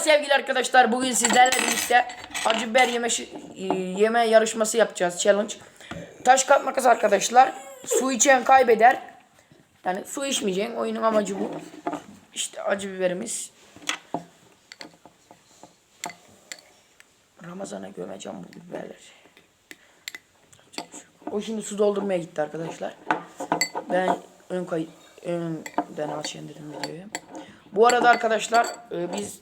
sevgili arkadaşlar bugün sizlerle birlikte acı biber yeme, e, yeme yarışması yapacağız challenge. Taş kağıt makas arkadaşlar. Su içen kaybeder. Yani su içmeyeceksin oyunun amacı bu. İşte acı biberimiz. Ramazan'a gömeceğim bu biberleri. O şimdi su doldurmaya gitti arkadaşlar. Ben ön kayıt önden açayım dedim videoyu. Bu arada arkadaşlar e, biz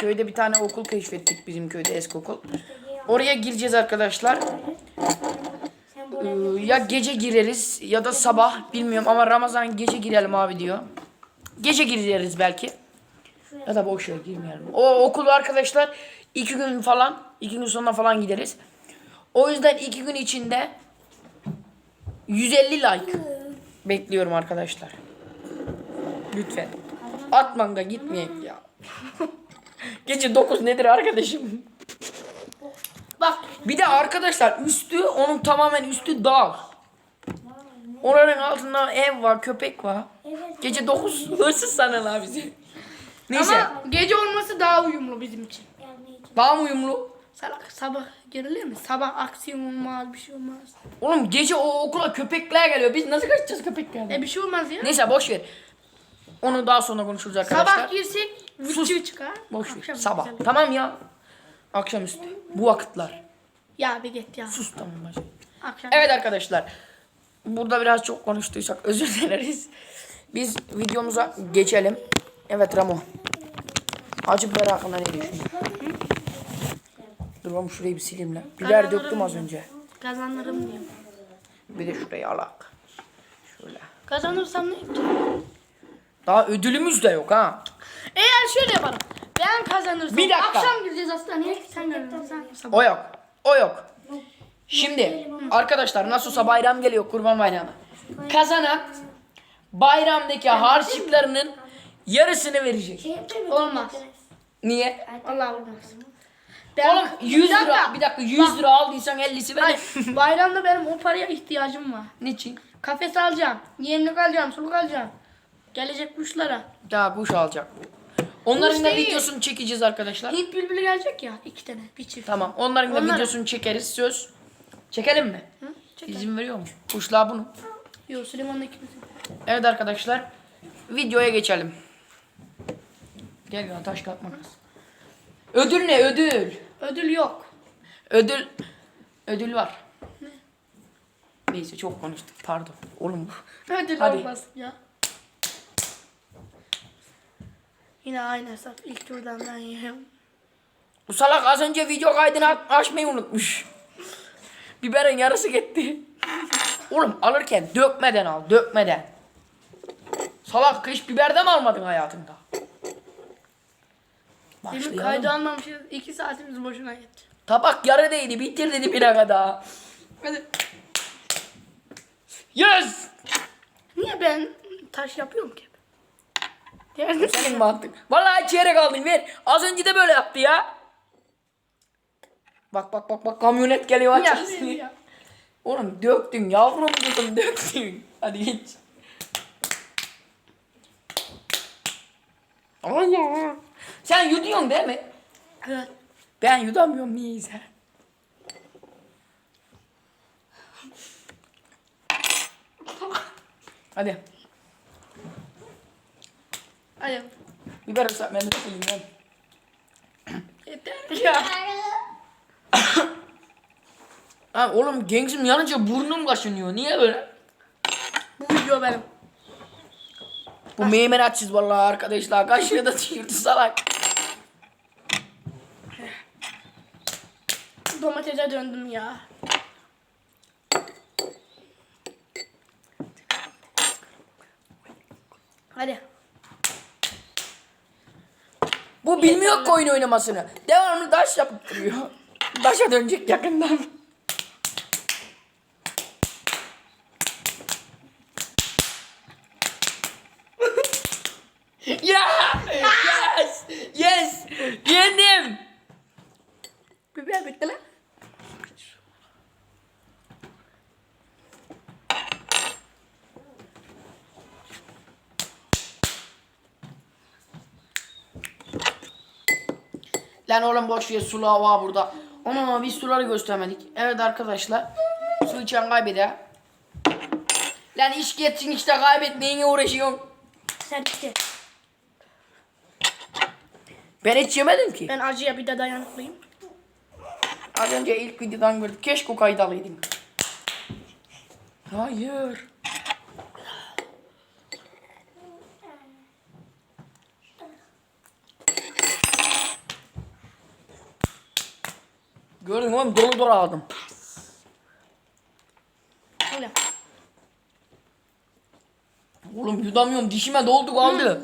köyde bir tane okul keşfettik bizim köyde eski okul. Oraya gireceğiz arkadaşlar. E, ya gece gireriz ya da sabah bilmiyorum ama Ramazan gece girelim abi diyor. Gece gireriz belki. Ya da boş ver girmeyelim. O okulu arkadaşlar iki gün falan iki gün sonra falan gideriz. O yüzden iki gün içinde 150 like bekliyorum arkadaşlar. Lütfen. Atmanga gitmeyin ya. Gece 9 nedir arkadaşım? Bak bir de arkadaşlar üstü onun tamamen üstü dağ. Onların altında ev var, köpek var. Gece 9 hırsız sanırlar bizi. Neyse. Ama gece olması daha uyumlu bizim için. Daha mı uyumlu? Salak sabah gerilir mi? Sabah aksiyon olmaz, bir şey olmaz. Oğlum gece o okula köpekler geliyor. Biz nasıl kaçacağız köpeklerden? E bir şey olmaz ya. Neyse boş ver. Onu daha sonra konuşuruz arkadaşlar. Sabah girsek vıçı çıkar. Boş ver. Sabah. güzel. Tamam ya. Akşamüstü. Bu vakitler. Ya bir git ya. Sus tamam hacı. Akşam. Evet arkadaşlar. Burada biraz çok konuştuysak özür dileriz. Biz videomuza geçelim. Evet Ramo. Acı biber hakkında ne düşünüyorsun? Dur oğlum şurayı bir sileyim lan. Biber döktüm az önce. Kazanırım diyorum. Bir de şurayı alak. Şöyle. Kazanırsam ne yapacağım? Daha ödülümüz de yok ha. Eğer şöyle yaparım. Ben kazanırsam. Bir dakika. Akşam gireceğiz hastaneye. Sen kazanırsan. O yok. O yok. Şimdi arkadaşlar nasılsa bayram geliyor kurban bayramı. Kazanan bayramdaki harçlıklarının yarısını verecek. Olmaz. Niye? Allah olmaz. Ben, Oğlum 100 Bir dakika. lira bir dakika 100 lira aldıysan 50'si ver. Hayır, bayramda benim o paraya ihtiyacım var. Niçin? Kafes alacağım. Yemlik alacağım. Suluk alacağım. Gelecek kuşlara. Ya kuş alacak bu. Onların Kuş da değil. videosunu çekeceğiz arkadaşlar. Hint bülbülü gelecek ya. iki tane. Bir çift. Tamam. Onların da Onlara. videosunu çekeriz söz. Çekelim mi? Hı? Çek. İzin veriyor mu? Kuşlar bunu. Yok Süleyman'la ikimiz. Evet arkadaşlar. Videoya geçelim. Gel ya taş kağıt makas. Ödül ne ödül? Ödül yok. Ödül ödül var. Neyse çok konuştuk pardon. Oğlum Ödül Hadi. olmaz ya. Yine aynı hesap. İlk turdan ben yiyorum. bu salak az önce video kaydını açmayı unutmuş. Biberin yarısı gitti. Oğlum alırken dökmeden al dökmeden. Salak kış biberde mi almadın hayatında? Demin Başlayalım. kaydı almamışız. İki saatimiz boşuna gitti. Tabak yarı değdi bitir dedi bir kadar. Hadi. Yes! Niye ben taş yapıyorum ki? Diğer Senin mantın. Vallahi çeyrek aldın ver. Az önce de böyle yaptı ya. Bak bak bak bak kamyonet geliyor açarsın. Oğlum döktün yavrum kızım döktün. Hadi geç. Allah. Sen yutuyorsun değil mi? Evet. Ben yudamıyorum niyeyse. Hadi. Hadi. Biber ıslak ben de ben. Yeter ya. Ha oğlum gengsim yanınca burnum kaşınıyor. Niye böyle? Bu video benim. Bu meymenatsız vallahi arkadaşlar. Kaşığı da düşürdü salak. Domatese döndüm ya. Hadi. Bu bilmiyor ki oyun oynamasını. Devamlı taş yapıp duruyor. Taşa dönecek yakından. ya! Yes! Yes! Yendim! Biber bitti lan. Lan oğlum boş ver sulağı var burada. Ama biz suları göstermedik. Evet arkadaşlar. Su içen kaybeder. Lan iş geçsin işte kaybetmeyene uğraşıyorum. Sen işte. Ben hiç yemedim ki. Ben acıya bir de dayanıklıyım. Az önce ilk videodan gördük. Keşke o kaydı alaydım. Hayır. Gördün mü oğlum dolu dolu aldım. Öyle. Oğlum yudamıyorum dişime doldu kaldı.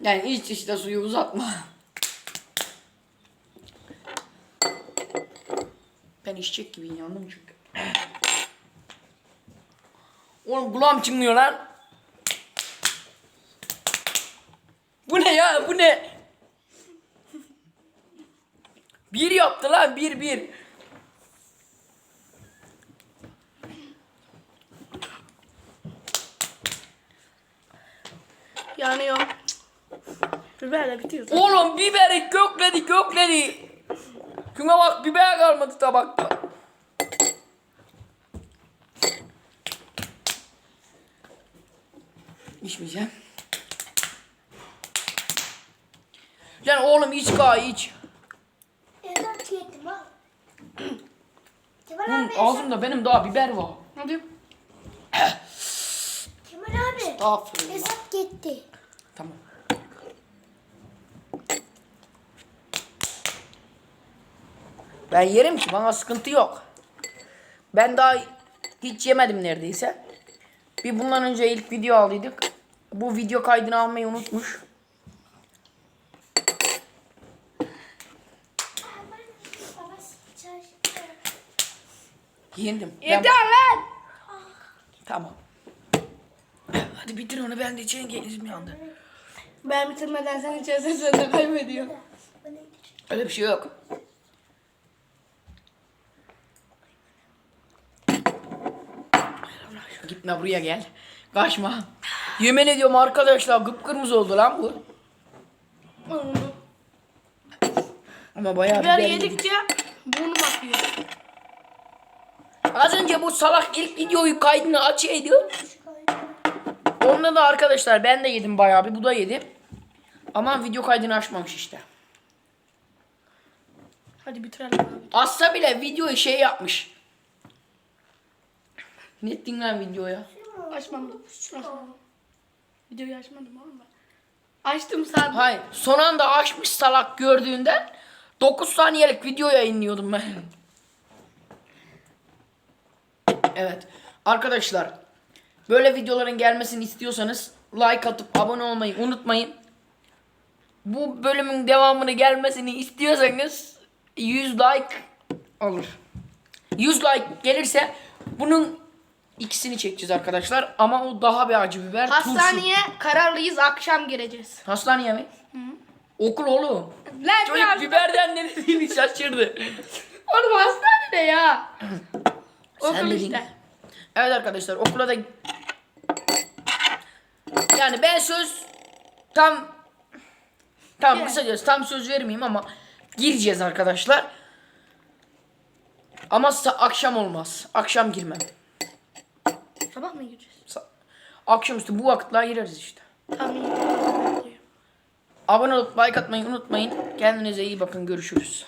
Yani iç işte suyu uzatma. Ben içecek gibi inandım çünkü. Oğlum kulağım çınlıyor lan. Bu ne ya bu ne? Bir yaptı lan bir bir. Yanıyor. Biber de bitiyor. Oğlum biberi kökledi kökledi. Şuna bak biber kalmadı tabakta. İçmeyeceğim. Lan oğlum iç ka iç. Oğlum abi. ağzımda benim daha biber var. Hadi. Kemal abi. Estağfurullah. Hesap gitti. Tamam. Ben yerim ki bana sıkıntı yok. Ben daha hiç yemedim neredeyse. Bir bundan önce ilk video aldıydık. Bu video kaydını almayı unutmuş. Yendim. Ben- Yeter lan. Tamam. Hadi bitir onu ben de içeyim elim yandı. Ben bitirmeden sen içersen sen de kaybediyorsun. Öyle bir şey yok. Gitme buraya gel. Kaçma. Yemin ediyorum arkadaşlar kıpkırmızı oldu lan bu. Ama bayağı Biber biber yedikçe burnum akıyor. Az önce bu salak ilk videoyu kaydını açıydı. Onda da arkadaşlar ben de yedim bayağı bir bu da yedi. Ama video kaydını açmamış işte. Hadi bitirelim abi. Asla bile videoyu şey yapmış. Ne ettin lan videoya? Açmadım. Açmadım. Videoyu açmadım oğlum ben. Açtım sadece. Hayır. Son anda açmış salak gördüğünden 9 saniyelik video yayınlıyordum ben. Evet. Arkadaşlar böyle videoların gelmesini istiyorsanız like atıp abone olmayı unutmayın. Bu bölümün devamını gelmesini istiyorsanız 100 like olur. 100 like gelirse bunun ikisini çekeceğiz arkadaşlar. Ama o daha bir acı biber. Hastaneye kararlıyız akşam gireceğiz. Hastaneye mi? Okul oğlum. Lan Çocuk ya. biberden ne dediğini şaşırdı. Oğlum hastanede ya. Okul dedin. işte. Evet arkadaşlar okula da... Yani ben söz tam... Tam Evet. kısacası tam söz vermeyeyim ama gireceğiz arkadaşlar. Ama sa- akşam olmaz. Akşam girmem. Sabah mı gireceğiz? Sa- Akşamüstü bu vakitler gireriz işte. Tamam iyi. Abone olup like atmayı unutmayın. Kendinize iyi bakın. Görüşürüz.